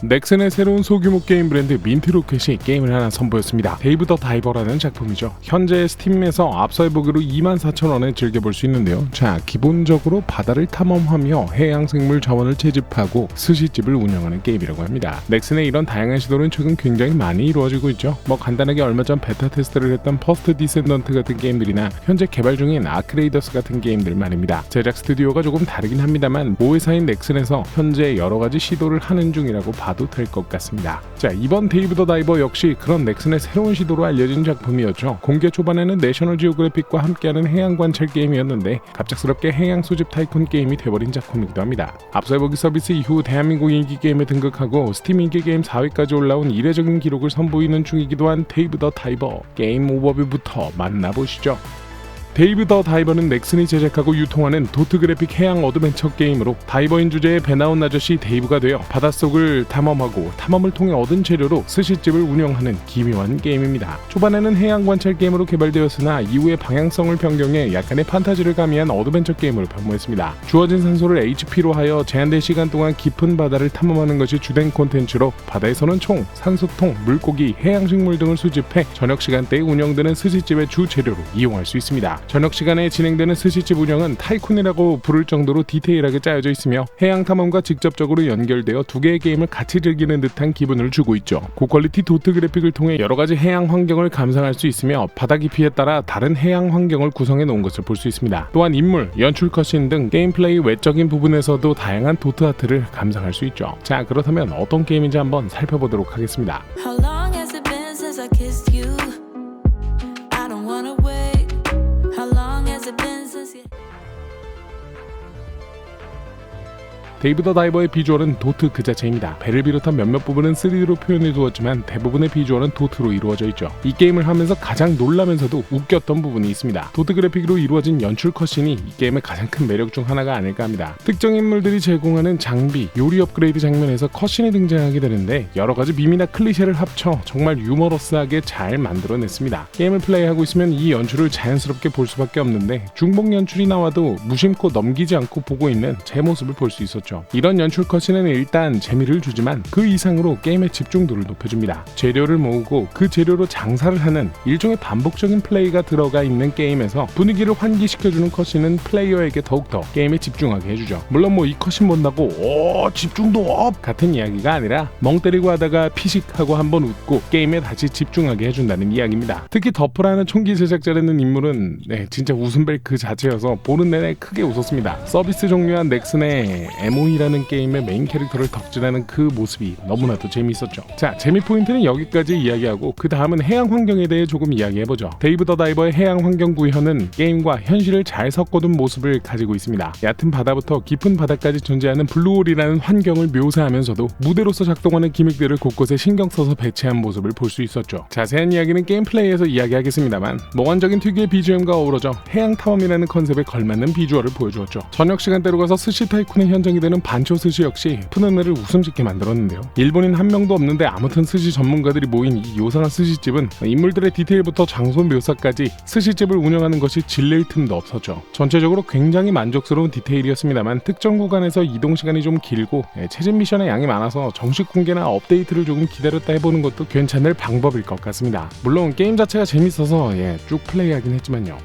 넥슨의 새로운 소규모 게임 브랜드 민트로켓이 게임을 하나 선보였습니다. 데이브 더 다이버라는 작품이죠. 현재 스팀에서 앞서의 보기로 24,000원에 즐겨볼 수 있는데요. 자, 기본적으로 바다를 탐험하며 해양생물 자원을 채집하고 스시집을 운영하는 게임이라고 합니다. 넥슨의 이런 다양한 시도는 최근 굉장히 많이 이루어지고 있죠. 뭐 간단하게 얼마 전 베타 테스트를 했던 퍼스트 디센던트 같은 게임들이나 현재 개발 중인 아크레이더스 같은 게임들 말입니다. 제작 스튜디오가 조금 다르긴 합니다만 모회사인 넥슨에서 현재 여러 가지 시도를 하는 중이라고 봐도 될 것 같습니다. 자 이번 데이브 더 다이버 역시 그런 넥슨의 새로운 시도로 알려진 작품이었죠. 공개 초반에는 내셔널 지오그래픽과 함께하는 해양 관찰 게임이었는데 갑작스럽게 해양 수집 타이쿤 게임이 돼버린 작품이기도 합니다. 앞서 해보기 서비스 이후 대한민국 인기 게임에 등극하고 스팀 인기 게임 4위까지 올라온 이례적인 기록을 선보이는 중이기도 한 데이브 더 다이버 게임 오버뷰부터 만나보시죠. 데이브 더 다이버는 넥슨이 제작하고 유통하는 도트 그래픽 해양 어드벤처 게임으로 다이버인 주제의 배 나온 아저씨 데이브가 되어 바닷속을 탐험하고 탐험을 통해 얻은 재료로 스시집을 운영하는 기묘한 게임입니다. 초반에는 해양 관찰 게임으로 개발되었으나 이후에 방향성을 변경해 약간의 판타지를 가미한 어드벤처 게임으로 변모했습니다. 주어진 산소를 HP로 하여 제한된 시간 동안 깊은 바다를 탐험하는 것이 주된 콘텐츠로 바다에서는 총, 산소통, 물고기, 해양식물 등을 수집해 저녁 시간대에 운영되는 스시집의 주 재료로 이용할 수 있습니다. 저녁 시간에 진행되는 스시집 운영은 타이쿤이라고 부를 정도로 디테일하게 짜여져 있으며 해양 탐험과 직접적으로 연결되어 두 개의 게임을 같이 즐기는 듯한 기분을 주고 있죠. 고퀄리티 도트 그래픽을 통해 여러 가지 해양 환경을 감상할 수 있으며 바다 깊이에 따라 다른 해양 환경을 구성해 놓은 것을 볼 수 있습니다. 또한 인물, 연출 컷신 등 게임 플레이 외적인 부분에서도 다양한 도트 아트를 감상할 수 있죠. 자, 그렇다면 어떤 게임인지 한번 살펴보도록 하겠습니다. 데이브 더 다이버의 비주얼은 도트 그 자체입니다. 배를 비롯한 몇몇 부분은 3D로 표현해 두었지만 대부분의 비주얼은 도트로 이루어져 있죠. 이 게임을 하면서 가장 놀라면서도 웃겼던 부분이 있습니다. 도트 그래픽으로 이루어진 연출 컷신이 이 게임의 가장 큰 매력 중 하나가 아닐까 합니다. 특정 인물들이 제공하는 장비, 요리 업그레이드 장면에서 컷신이 등장하게 되는데 여러 가지 밈이나 클리셰를 합쳐 정말 유머러스하게 잘 만들어냈습니다. 게임을 플레이하고 있으면 이 연출을 자연스럽게 볼 수밖에 없는데 중복 연출이 나와도 무심코 넘기지 않고 보고 있는 제 모습을 볼 수 있었죠. 이런 연출 컷신은 일단 재미를 주지만 그 이상으로 게임의 집중도를 높여줍니다. 재료를 모으고 그 재료로 장사를 하는 일종의 반복적인 플레이가 들어가 있는 게임에서 분위기를 환기시켜주는 컷신은 플레이어에게 더욱더 게임에 집중하게 해주죠. 물론 뭐 이 컷신 본다고 오 집중도 업 같은 이야기가 아니라 멍 때리고 하다가 피식하고 한번 웃고 게임에 다시 집중하게 해준다는 이야기입니다. 특히 더프라는 총기 제작자라는 인물은 네, 진짜 웃음벨 그 자체여서 보는 내내 크게 웃었습니다. 서비스 종료한 넥슨의 MOE라는 게임의 메인 캐릭터를 덕질하는 그 모습이 너무나도 재미있었죠. 자, 재미 포인트는 여기까지 이야기하고 그 다음은 해양 환경에 대해 조금 이야기해보죠. 데이브 더 다이버의 해양 환경 구현은 게임과 현실을 잘 섞어둔 모습을 가지고 있습니다. 얕은 바다부터 깊은 바다까지 존재하는 블루홀이라는 환경을 묘사하면서도 무대로서 작동하는 기믹들을 곳곳에 신경 써서 배치한 모습을 볼 수 있었죠. 자세한 이야기는 게임 플레이에서 이야기하겠습니다만 몽환적인 특유의 BGM과 어우러져 해양 탐험이라는 컨셉에 걸맞는 비주얼을 보여주었죠. 저녁 시간대로 가서 스시 타이쿤의 현장이 되는 반초 스시 역시 푸는 애를 웃음 짓게 만들었는데요. 일본인 한 명도 없는데 아무튼 스시 전문가들이 모인 이 요상한 스시집은 인물들의 디테일부터 장소 묘사까지 스시집을 운영하는 것이 질릴 틈도 없었죠. 전체적으로 굉장히 만족스러운 디테일이었습니다만 특정 구간에서 이동 시간이 좀 길고 예, 체집 미션의 양이 많아서 정식 공개나 업데이트를 조금 기다렸다 해보는 것도 괜찮을 방법일 것 같습니다. 물론 게임 자체가 재밌어서 예, 쭉 플레이하긴 했지만요.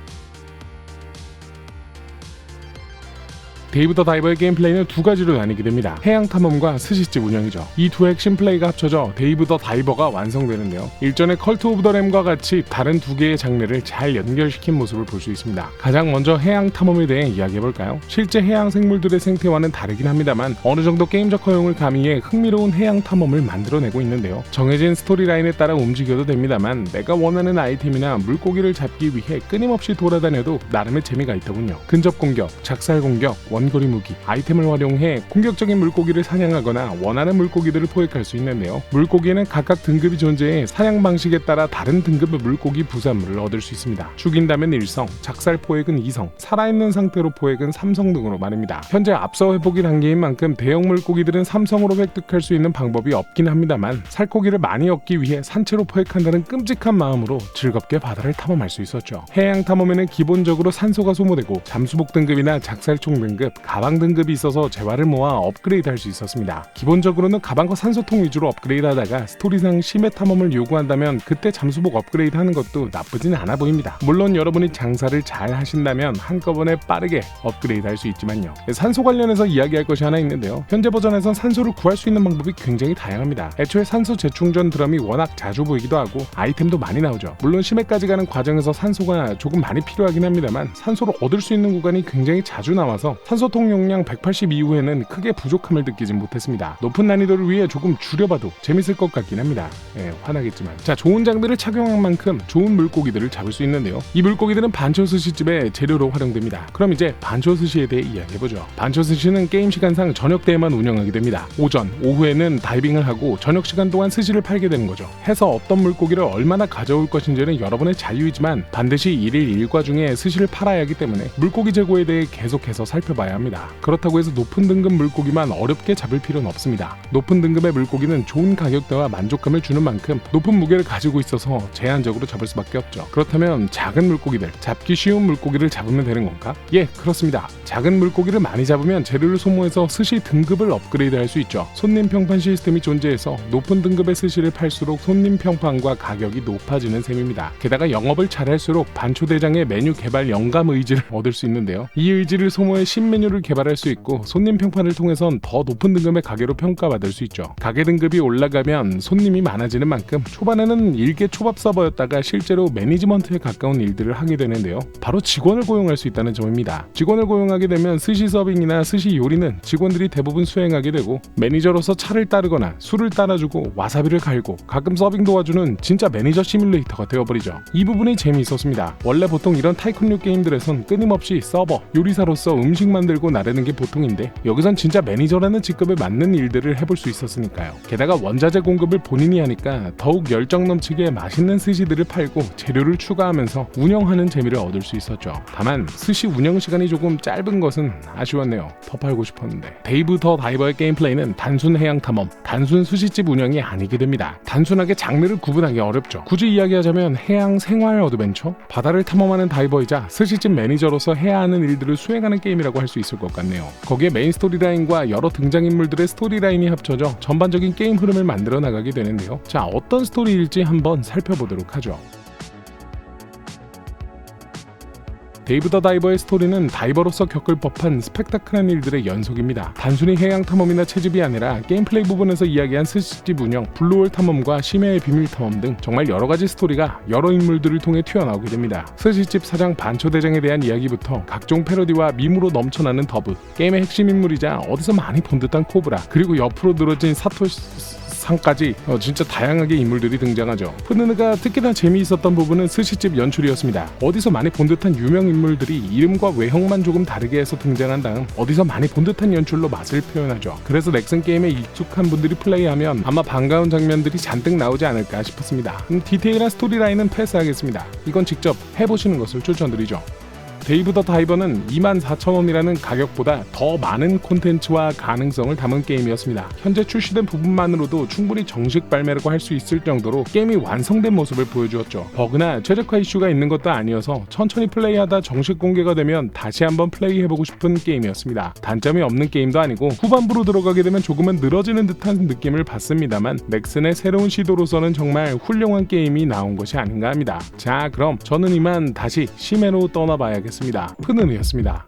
데이브 더 다이버의 게임 플레이는 두 가지로 나뉘게 됩니다. 해양 탐험과 스시집 운영이죠. 이 두 핵심 플레이가 합쳐져 데이브 더 다이버가 완성되는데요. 일전의 컬트 오브 더 램과 같이 다른 두 개의 장르를 잘 연결시킨 모습을 볼 수 있습니다. 가장 먼저 해양 탐험에 대해 이야기해 볼까요? 실제 해양 생물들의 생태와는 다르긴 합니다만 어느 정도 게임적 허용을 가미해 흥미로운 해양 탐험을 만들어내고 있는데요. 정해진 스토리라인에 따라 움직여도 됩니다만 내가 원하는 아이템이나 물고기를 잡기 위해 끊임없이 돌아다녀도 나름의 재미가 있더군요. 근접 공격, 작살 공격, 원 거리 무기, 아이템을 활용해 공격적인 물고기를 사냥하거나 원하는 물고기들을 포획할 수 있는데요. 물고기에는 각각 등급이 존재해 사냥 방식에 따라 다른 등급의 물고기 부산물을 얻을 수 있습니다. 죽인다면 1성, 작살 포획은 2성, 살아있는 상태로 포획은 3성 등으로 말입니다. 현재 앞서 회복이 단계인 만큼 대형 물고기들은 3성으로 획득할 수 있는 방법이 없긴 합니다만 살코기를 많이 얻기 위해 산채로 포획한다는 끔찍한 마음으로 즐겁게 바다를 탐험할 수 있었죠. 해양 탐험에는 기본적으로 산소가 소모되고 잠수복 등급이나 작살총 등급, 등급, 가방 등급이 있어서 재화를 모아 업그레이드 할 수 있었습니다. 기본적으로는 가방과 산소통 위주로 업그레이드 하다가 스토리상 심해 탐험을 요구한다면 그때 잠수복 업그레이드 하는 것도 나쁘진 않아 보입니다. 물론 여러분이 장사를 잘 하신다면 한꺼번에 빠르게 업그레이드 할 수 있지만요. 산소 관련해서 이야기할 것이 하나 있는데요. 현재 버전에선 산소를 구할 수 있는 방법이 굉장히 다양합니다. 애초에 산소 재충전 드럼이 워낙 자주 보이기도 하고 아이템도 많이 나오죠. 물론 심해까지 가는 과정에서 산소가 조금 많이 필요하긴 합니다만 산소를 얻을 수 있는 구간이 굉장히 자주 나와서 산 소통 용량 180 이후에는 크게 부족함을 느끼진 못했습니다. 높은 난이도를 위해 조금 줄여봐도 재밌을 것 같긴 합니다. 예, 화나겠지만. 자, 좋은 장비를 착용한 만큼 좋은 물고기들을 잡을 수 있는데요. 이 물고기들은 반초 스시집의 재료로 활용됩니다. 그럼 이제 반초 스시에 대해 이야기해보죠. 반초 스시는 게임 시간상 저녁 때에만 운영하게 됩니다. 오전, 오후에는 다이빙을 하고 저녁 시간 동안 스시를 팔게 되는 거죠. 해서 어떤 물고기를 얼마나 가져올 것인지는 여러분의 자유이지만 반드시 일일 일과 중에 스시를 팔아야 하기 때문에 물고기 재고에 대해 계속해서 살펴봐야 합니다. 그렇다고 해서 높은 등급 물고기만 어렵게 잡을 필요는 없습니다. 높은 등급의 물고기는 좋은 가격대와 만족감을 주는 만큼 높은 무게를 가지고 있어서 제한적으로 잡을 수밖에 없죠. 그렇다면 작은 물고기들, 잡기 쉬운 물고기를 잡으면 되는 건가? 예, 그렇습니다. 작은 물고기를 많이 잡으면 재료를 소모해서 스시 등급을 업그레이드 할 수 있죠. 손님 평판 시스템이 존재해서 높은 등급의 스시를 팔수록 손님 평판과 가격이 높아지는 셈입니다. 게다가 영업을 잘할수록 반초대장의 메뉴 개발 영감 의지를 얻을 수 있는데요. 이 의지를 소모해 신 메뉴를 개발할 수 있고 손님 평판을 통해선 더 높은 등급의 가게로 평가받을 수 있죠. 가게 등급이 올라가면 손님이 많아지는 만큼 초반에는 일개 초밥 서버였다가 실제로 매니지먼트에 가까운 일들을 하게 되는데요. 바로 직원을 고용할 수 있다는 점입니다. 직원을 고용하게 되면 스시 서빙이나 스시 요리는 직원들이 대부분 수행하게 되고 매니저로서 차를 따르거나 술을 따라주고 와사비를 갈고 가끔 서빙 도와주는 진짜 매니저 시뮬레이터가 되어버리죠. 이 부분이 재미있었습니다. 원래 보통 이런 타이쿤류 게임들에선 끊임없이 서버, 요리사로서 음식 만 들고 나르는 게 보통인데 여기선 진짜 매니저라는 직급에 맞는 일들을 해볼 수 있었으니까요. 게다가 원자재 공급을 본인이 하니까 더욱 열정 넘치게 맛있는 스시들을 팔고 재료를 추가하면서 운영하는 재미를 얻을 수 있었죠. 다만 스시 운영 시간이 조금 짧은 것은 아쉬웠네요. 더 팔고 싶었는데. 데이브 더 다이버의 게임 플레이는 단순 해양 탐험, 단순 수시집 운영이 아니게 됩니다. 단순하게 장르를 구분하기 어렵죠. 굳이 이야기하자면 해양 생활 어드벤처, 바다를 탐험하는 다이버이자 스시집 매니저로서 해야 하는 일들을 수행하는 게임이라고 할 수 있을 것 같네요. 거기에 메인 스토리라인과 여러 등장인물들의 스토리라인이 합쳐져 전반적인 게임 흐름을 만들어 나가게 되는데요. 자, 어떤 스토리일지 한번 살펴보도록 하죠. 데이브 더 다이버의 스토리는 다이버로서 겪을 법한 스펙타클한 일들의 연속입니다. 단순히 해양 탐험이나 채집이 아니라 게임 플레이 부분에서 이야기한 스시집 운영, 블루홀 탐험과 심해의 비밀 탐험 등 정말 여러 가지 스토리가 여러 인물들을 통해 튀어나오게 됩니다. 스시집 사장 반초 대장에 대한 이야기부터 각종 패러디와 밈으로 넘쳐나는 더브, 게임의 핵심 인물이자 어디서 많이 본 듯한 코브라, 그리고 옆으로 늘어진 사토시 상까지 어, 진짜 다양하게 인물들이 등장하죠. 푸느느가 특히나 재미있었던 부분은 스시집 연출이었습니다. 어디서 많이 본 듯한 유명 인물들이 이름과 외형만 조금 다르게 해서 등장한 다음 어디서 많이 본 듯한 연출로 맛을 표현하죠. 그래서 넥슨 게임에 익숙한 분들이 플레이하면 아마 반가운 장면들이 잔뜩 나오지 않을까 싶었습니다. 음, 디테일한 스토리라인은 패스하겠습니다. 이건 직접 해보시는 것을 추천드리죠. 데이브 더 다이버는 24,000원이라는 가격보다 더 많은 콘텐츠와 가능성을 담은 게임이었습니다. 현재 출시된 부분만으로도 충분히 정식 발매라고 할 수 있을 정도로 게임이 완성된 모습을 보여주었죠. 버그나 최적화 이슈가 있는 것도 아니어서 천천히 플레이하다 정식 공개가 되면 다시 한번 플레이해보고 싶은 게임이었습니다. 단점이 없는 게임도 아니고 후반부로 들어가게 되면 조금은 늘어지는 듯한 느낌을 받습니다만 넥슨의 새로운 시도로서는 정말 훌륭한 게임이 나온 것이 아닌가 합니다. 자 그럼 저는 이만 다시 심해로 떠나봐야 겠습니다. 푸는이었습니다.